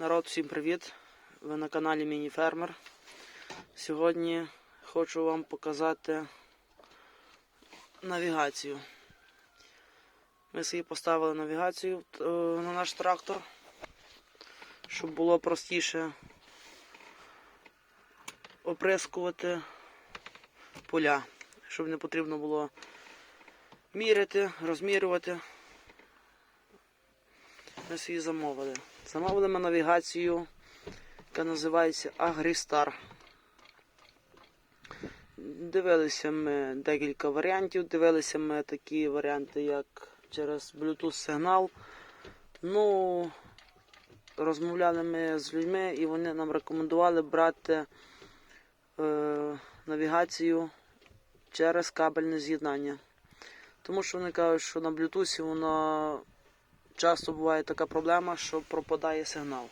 Народ, всім привіт! Ви на каналі Міні Фермер. Сьогодні хочу вам показати навігацію. Ми собі поставили навігацію е, на наш трактор, щоб було простіше оприскувати поля, щоб не потрібно було міряти, розмірювати. Ми собі замовили. Замовили навігацію, яка називається Агрістар. Дивилися ми декілька варіантів. Дивилися ми такі варіанти, як через Bluetooth сигнал. Ну, розмовляли ми з людьми і вони нам рекомендували брати е, навігацію через кабельне з'єднання. Тому що вони кажуть, що на Bluetooth воно часто буває така проблема, що пропадає сигнал.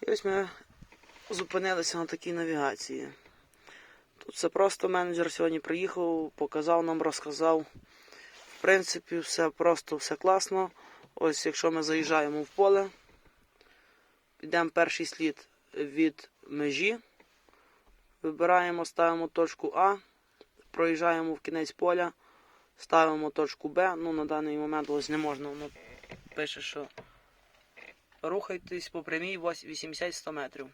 І ось ми зупинилися на такій навігації. Тут це просто менеджер сьогодні приїхав, показав нам, розказав. В принципі, все просто, все класно. Ось якщо ми заїжджаємо в поле, йдемо перший слід від межі, вибираємо, ставимо точку А, проїжджаємо в кінець поля. Ставимо точку Б. Ну, на даний момент ось не можна. Воно пише, що рухайтесь по прямій 80-100 метрів.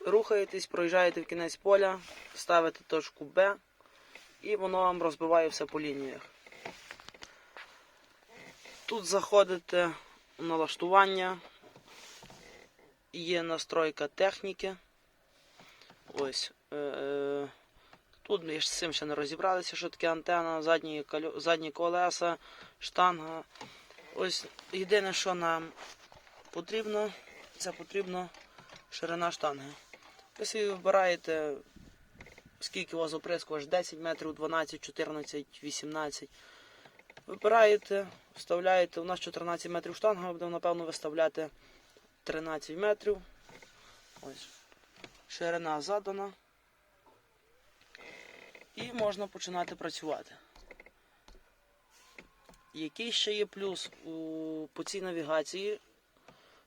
Рухаєтесь, проїжджаєте в кінець поля, ставите точку Б і воно вам розбиває все по лініях. Тут заходите в налаштування, є настройка техніки. Ось. Е- Тут ми з цим ще не розібралися, що таке антена, задні, кольо- задні колеса, штанга. Ось єдине, що нам потрібно, це потрібно ширина штанги. Ви вибираєте, скільки у вас оприскувач, 10 метрів, 12, 14, 18. Вибираєте, вставляєте, у нас 14 метрів штанга, будемо, напевно, виставляти 13 метрів. Ось. Ширина задана і можна починати працювати. Який ще є плюс у, по цій навігації,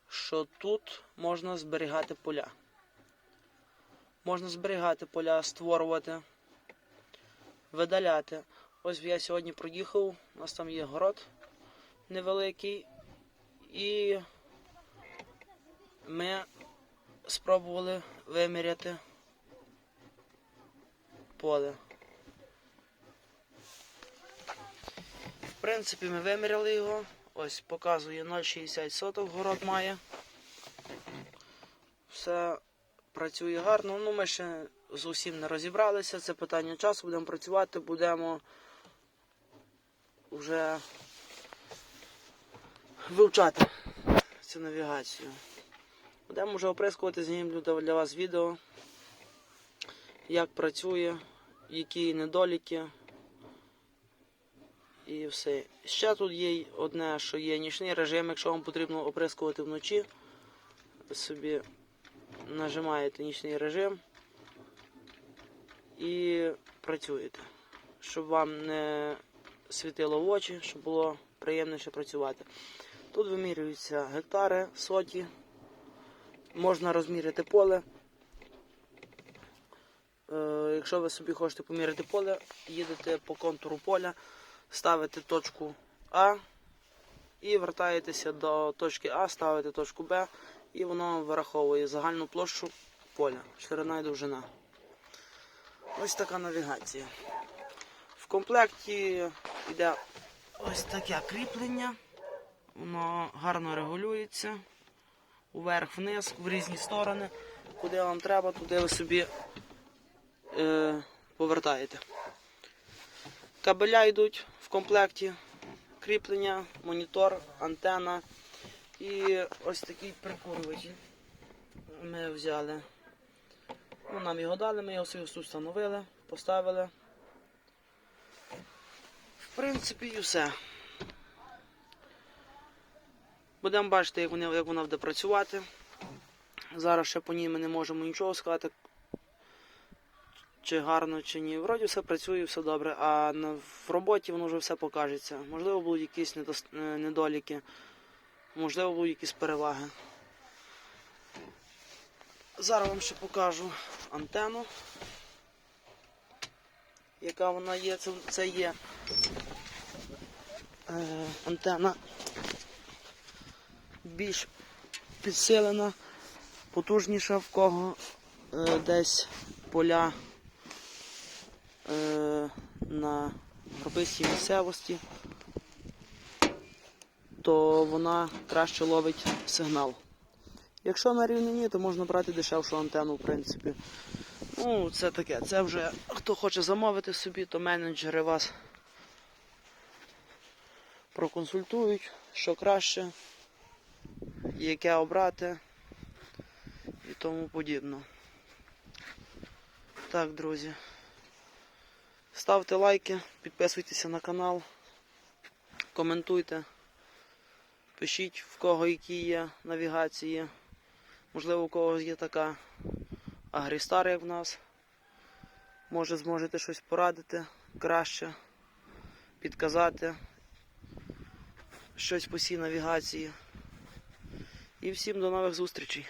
що тут можна зберігати поля. Можна зберігати поля, створювати, видаляти. Ось я сьогодні проїхав, у нас там є город невеликий, і ми спробували виміряти поле. Принципі, ми виміряли його. Ось показує 0,60 соток город має. Все працює гарно. Ну, ми ще з усім не розібралися. Це питання часу. Будемо працювати, будемо вже вивчати цю навігацію. Будемо вже оприскувати, знімлю для вас відео, як працює, які недоліки. І все. Ще тут є одне, що є нічний режим, якщо вам потрібно оприскувати вночі, собі нажимаєте нічний режим і працюєте. Щоб вам не світило в очі, щоб було приємніше працювати. Тут вимірюються гектари, соті, можна розміряти поле. Е, Якщо ви собі хочете поміряти поле, їдете по контуру поля, ставите точку А і вертаєтеся до точки А, ставите точку Б, і воно вираховує загальну площу поля, ширина і довжина. Ось така навігація. В комплекті йде ось таке кріплення. Воно гарно регулюється. Уверх-вниз, в різні сторони. Куди вам треба, туди ви собі е, повертаєте. Кабеля йдуть в комплекті, кріплення, монітор, антена і ось такий прикурювач. Ми взяли. Ну, нам його дали, ми його тут встановили, поставили. В принципі, і все. Будемо бачити, як вона буде працювати. Зараз ще по ній ми не можемо нічого сказати, чи гарно, чи ні. Вроді все працює, все добре, а в роботі воно вже все покажеться. Можливо, будуть якісь е, недоліки. можливо, будуть якісь переваги. Зараз вам ще покажу антенну, яка вона є. Це, це є е, антенна більш підсилена, потужніша, в кого е, десь поля на гробистій місцевості, то вона краще ловить сигнал. Якщо на рівнині, то можна брати дешевшу антенну, в принципі. Ну, це таке. Це вже хто хоче замовити собі, то менеджери вас проконсультують, що краще, яке обрати і тому подібне. Так, друзі. Ставте лайки, підписуйтеся на канал, коментуйте, пишіть в кого які є навігації. Можливо, у когось є така Агрістар, як в нас. Може зможете щось порадити краще, підказати щось по цій навігації. І всім до нових зустрічей.